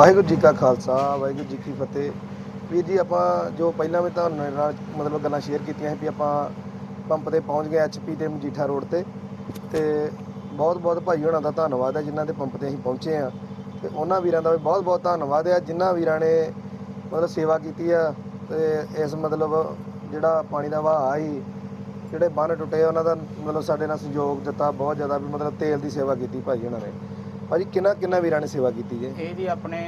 ਵਾਹਿਗੁਰੂ ਜੀ ਕਾ ਖਾਲਸਾ, ਵਾਹਿਗੁਰੂ ਜੀ ਕੀ ਫਤਿਹ। ਵੀਰ ਜੀ, ਆਪਾਂ ਜੋ ਪਹਿਲਾਂ ਵੀ ਤੁਹਾਨੂੰ ਨਾਲ ਮਤਲਬ ਗੱਲਾਂ ਸ਼ੇਅਰ ਕੀਤੀਆਂ ਸੀ ਵੀ ਆਪਾਂ ਪੰਪ ਤੇ ਪਹੁੰਚ ਗਏ ਐਚਪੀ ਤੇ ਮਜੀਠਾ ਰੋਡ ਤੇ। ਤੇ ਬਹੁਤ ਬਹੁਤ ਭਾਈ ਹੋਣਾ ਦਾ ਧੰਨਵਾਦ ਹੈ ਜਿਨ੍ਹਾਂ ਦੇ ਪੰਪ ਤੇ ਅਸੀਂ ਪਹੁੰਚੇ ਆ ਤੇ ਉਹਨਾਂ ਵੀਰਾਂ ਦਾ ਵੀ ਬਹੁਤ ਬਹੁਤ ਧੰਨਵਾਦ ਹੈ। ਜਿਨ੍ਹਾਂ ਵੀਰਾਂ ਨੇ ਮਤਲਬ ਸੇਵਾ ਕੀਤੀ ਆ ਤੇ ਇਸ ਮਤਲਬ ਜਿਹੜਾ ਪਾਣੀ ਦਾ ਵਹਾਅ ਸੀ, ਜਿਹੜੇ ਬੰਨ ਟੁੱਟੇ ਉਹਨਾਂ ਦਾ ਮਤਲਬ ਸਾਡੇ ਨਾਲ ਸਹਿਯੋਗ ਦਿੱਤਾ, ਬਹੁਤ ਜ਼ਿਆਦਾ ਵੀ ਮਤਲਬ ਤੇਲ ਦੀ ਸੇਵਾ ਕੀਤੀ ਭਾਈ ਉਹਨਾਂ ਨੇ। ਭਾਜੀ ਕਿੰਨਾ ਕਿੰਨਾ ਵੀਰਾਂ ਨੇ ਸੇਵਾ ਕੀਤੀ ਜੇ? ਇਹ ਜੀ ਆਪਣੇ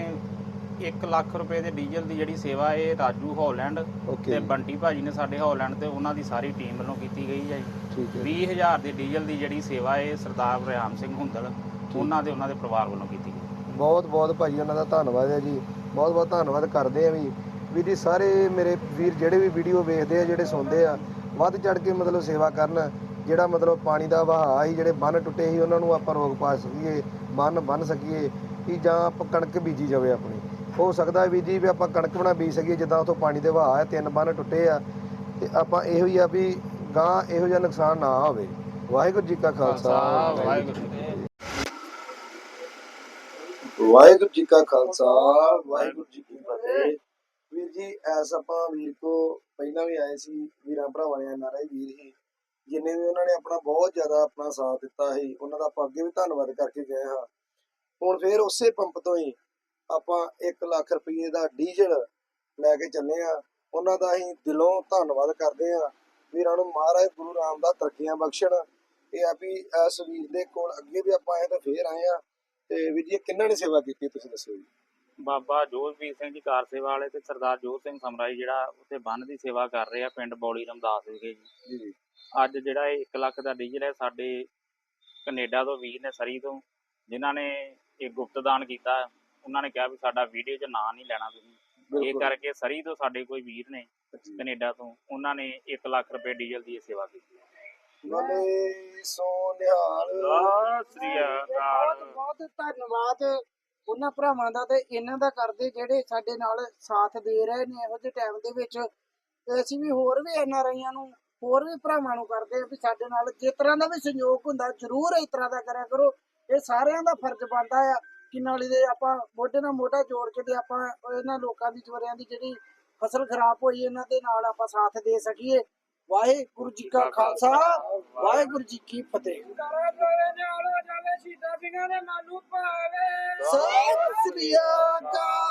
1 ਲੱਖ ਰੁਪਏ ਦੇ ਡੀਜ਼ਲ ਦੀ ਜਿਹੜੀ ਸੇਵਾ ਇਹ ਰਾਜੂ ਹਾਲੈਂਡ ਤੇ ਬੰਟੀ ਭਾਜੀ ਨੇ ਸਾਡੇ ਹਾਲੈਂਡ ਤੇ ਉਹਨਾਂ ਦੀ ਸਾਰੀ ਟੀਮ ਵੱਲੋਂ ਕੀਤੀ ਗਈ ਹੈ ਜੀ। ਠੀਕ ਹੈ। 20000 ਦੇ ਡੀਜ਼ਲ ਦੀ ਜਿਹੜੀ ਸੇਵਾ ਇਹ ਸਰਦਾਰ ਰਿਆਮ ਸਿੰਘ ਹੁੰਦਲ ਉਹਨਾਂ ਦੇ ਉਹਨਾਂ ਦੇ ਪਰਿਵਾਰ ਵੱਲੋਂ ਕੀਤੀ ਗਈ। ਬਹੁਤ ਬਹੁਤ ਭਾਜੀ ਉਹਨਾਂ ਦਾ ਧੰਨਵਾਦ ਹੈ ਜੀ। ਬਹੁਤ ਬਹੁਤ ਧੰਨਵਾਦ ਕਰਦੇ ਆ ਵੀ ਵੀ ਜੀ ਸਾਰੇ ਮੇਰੇ ਵੀਰ ਜਿਹੜੇ ਵੀ ਵੀਡੀਓ ਵੇਖਦੇ ਆ ਜਿਹੜੇ ਸੁਣਦੇ ਆ ਵੱਧ ਚੜ ਕੇ ਮਤਲਬ ਸੇਵਾ ਕਰਨ। ਜਿਹੜਾ ਮਤਲਬ ਪਾਣੀ ਦਾ ਵਹਾਅ ਸੀ ਜਿਹੜੇ ਬੰਨ ਟੁੱਟੇ ਸੀ ਉਹਨਾਂ ਨੂੰ ਆਪਾਂ ਰੋਕ ਪਾ ਸਕੀਏ ਬੰਨ ਬੰਨ ਸਕੀਏ ਕਿ ਜਾਂ ਆਪਾਂ ਕਣਕ ਬੀਜੀ ਜਾਵੇ ਆਪਣੀ। ਹੋ ਸਕਦਾ ਵੀ ਜੀ ਵੀ ਆਪਾਂ ਕਣਕ ਬਣਾ ਬੀਜ ਸਕੀਏ ਜਿੱਦਾਂ ਉਥੋਂ ਪਾਣੀ ਦੇ ਵਹਾਅ ਹੈ ਤਿੰਨ ਬੰਨ ਟੁੱਟੇ ਆ ਤੇ ਆਪਾਂ ਇਹੋ ਹੀ ਆ ਵੀ ਗਾਂ ਇਹੋ ਜਿਹਾ ਨੁਕਸਾਨ ਨਾ ਹੋਵੇ। ਵਾਹਿਗੁਰੂ ਜੀ ਕਾ ਖਾਲਸਾ। ਵਾਹਿਗੁਰੂ ਜੀ ਕੀ ਫਤਿਹ। ਵਾਹਿਗੁਰੂ ਜੀ ਕਾ ਖਾਲਸਾ ਵਾਹਿਗੁਰੂ ਜੀ ਕੀ ਫਤਿਹ। ਵੀਰ ਜੀ ਐਸ ਆਪਾਂ ਵੀਰ ਕੋ ਪਹਿਲਾਂ ਵੀ ਆਏ ਸੀ ਵੀਰਾਂ ਭਰਾਵਾਂ ਨੇ ਨਾਰਾਈ ਵੀਰ ਹੀ। ਜਿੰਨੇ ਵੀ ਉਹਨਾਂ ਨੇ ਆਪਣਾ ਬਹੁਤ ਜ਼ਿਆਦਾ ਆਪਣਾ ਸਾਥ ਦਿੱਤਾ ਸੀ, ਉਹਨਾਂ ਦਾ ਆਪਾਂ ਅੱਗੇ ਵੀ ਧੰਨਵਾਦ ਕਰਕੇ ਗਏ ਹਾਂ। ਹੁਣ ਫੇਰ ਉਸੇ ਪੰਪ ਤੋਂ ਹੀ ਆਪਾਂ 1 ਲੱਖ ਰੁਪਏ ਦਾ ਡੀਜ਼ਲ ਲੈ ਕੇ ਚੱਲੇ ਆ ਉਹਨਾਂ ਦਾ ਅਸੀਂ ਦਿਲੋਂ ਧੰਨਵਾਦ ਕਰਦੇ ਆ ਵੀਰਾਂ ਨੂੰ ਮਹਾਰਾਜ ਗੁਰੂ ਰਾਮ ਦਾ ਤਰੱਕੀਆਂ ਬਖਸ਼ਣ। ਇਹ ਆ ਵੀ ਇਸ ਵੀਰ ਦੇ ਕੋਲ ਅੱਗੇ ਵੀ ਆਪਾਂ ਆਏ ਤਾਂ ਫੇਰ ਆਏ ਆ ਤੇ ਵੀਰ ਜੀ, ਇਹ ਨੇ ਸੇਵਾ ਕੀਤੀ ਤੁਸੀਂ ਦੱਸੋ ਜੀ? ਬਾਬਾ ਜੋਧਵੀਰ ਸਿੰਘ ਜੀ ਕਾਰ ਸੇਵਾ ਵਾਲੇ ਤੇ ਸਰਦਾਰ ਜੋਧ ਸਿੰਘ ਸਮਰਾਈ ਜਿਹੜਾ ਉੱਥੇ ਬੰਨ ਦੀ ਸੇਵਾ ਕਰ ਰਹੇ ਆ ਪਿੰਡ ਬੌਲੀ ਰਮਦਾਸ ਵਿਖੇ ਜੀ। ਅੱਜ ਜਿਹੜਾ ਇਹ 1 ਲੱਖ ਦਾ ਡੀਜ਼ਲ ਹੈ ਸਾਡੇ ਕੈਨੇਡਾ ਤੋਂ ਵੀਰ ਨੇ ਸਰੀ ਤੋਂ ਜਿਨ੍ਹਾਂ ਨੇ ਇਹ ਗੁਪਤਦਾਨ ਕੀਤਾ ਉਹਨਾਂ ਨੇ ਕਿਹਾ ਵੀ ਸਾਡਾ ਵੀਡੀਓ 'ਚ ਨਾਂ ਨਹੀਂ ਲੈਣਾ ਤੁਸੀਂ। ਇਹ ਕਰਕੇ ਸਰੀ ਤੋਂ ਸਾਡੇ ਕੋਈ ਵੀਰ ਨੇ ਕੈਨੇਡਾ ਤੋਂ ਉਹਨਾਂ ਨੇ 1 ਲੱਖ ਰੁਪਏ ਡੀਜ਼ਲ ਦੀ ਸੇਵਾ ਕੀਤੀ ਬੋਲੇ ਸੋ ਨਿਹਾਲ। ਸ੍ਰੀ ਅਕਾਲ। ਬਹੁਤ ਬਹੁਤ ਧੰਨਵਾਦ। ਉਹਨਾਂ ਭਰਾਵਾਂ ਦਾ ਤੇ ਇਹਨਾਂ ਦਾ ਕਰਦੇ ਜਿਹੜੇ ਸਾਡੇ ਨਾਲ ਸਾਥ ਦੇ ਰਹੇ ਨੇ ਇਹੋ ਜਿਹੇ ਟਾਈਮ ਦੇ ਵਿੱਚ ਤੇ ਅਸੀਂ ਵੀ ਹੋਰ ਵੀ ਐਨ ਰਹੀਆਂ ਨੂੰ ਹੋਰ ਵੀ ਭਰਾਵਾਂ ਨੂੰ ਕਰਦੇ ਆ ਵੀ ਸਾਡੇ ਨਾਲ ਜਿਸ ਤਰ੍ਹਾਂ ਦਾ ਵੀ ਸਹਿਯੋਗ ਹੁੰਦਾ ਜ਼ਰੂਰ ਇਸ ਤਰ੍ਹਾਂ ਦਾ ਕਰਿਆ ਕਰੋ। ਇਹ ਸਾਰਿਆਂ ਦਾ ਫਰਜ਼ ਬਣਦਾ ਆ ਕਿ ਨਾਲੇ ਦੇ ਆਪਾਂ ਮੋਢੇ ਨਾਲ ਮੋਢਾ ਜੋੜ ਕੇ ਤੇ ਆਪਾਂ ਇਹਨਾਂ ਲੋਕਾਂ ਦੀ ਚਵਰਿਆਂ ਦੀ ਜਿਹੜੀ ਫਸਲ ਖਰਾਬ ਹੋਈ ਇਹਨਾਂ ਦੇ ਨਾਲ ਆਪਾਂ ਸਾਥ ਦੇ ਸਕੀਏ। ਵਾਹਿਗੁਰੂ ਜੀ ਕਾ ਖਾਲਸਾ ਵਾਹਿਗੁਰੂ ਜੀ ਕੀ ਫਤਿਹ। ਸਤਿ ਅਕਾਲ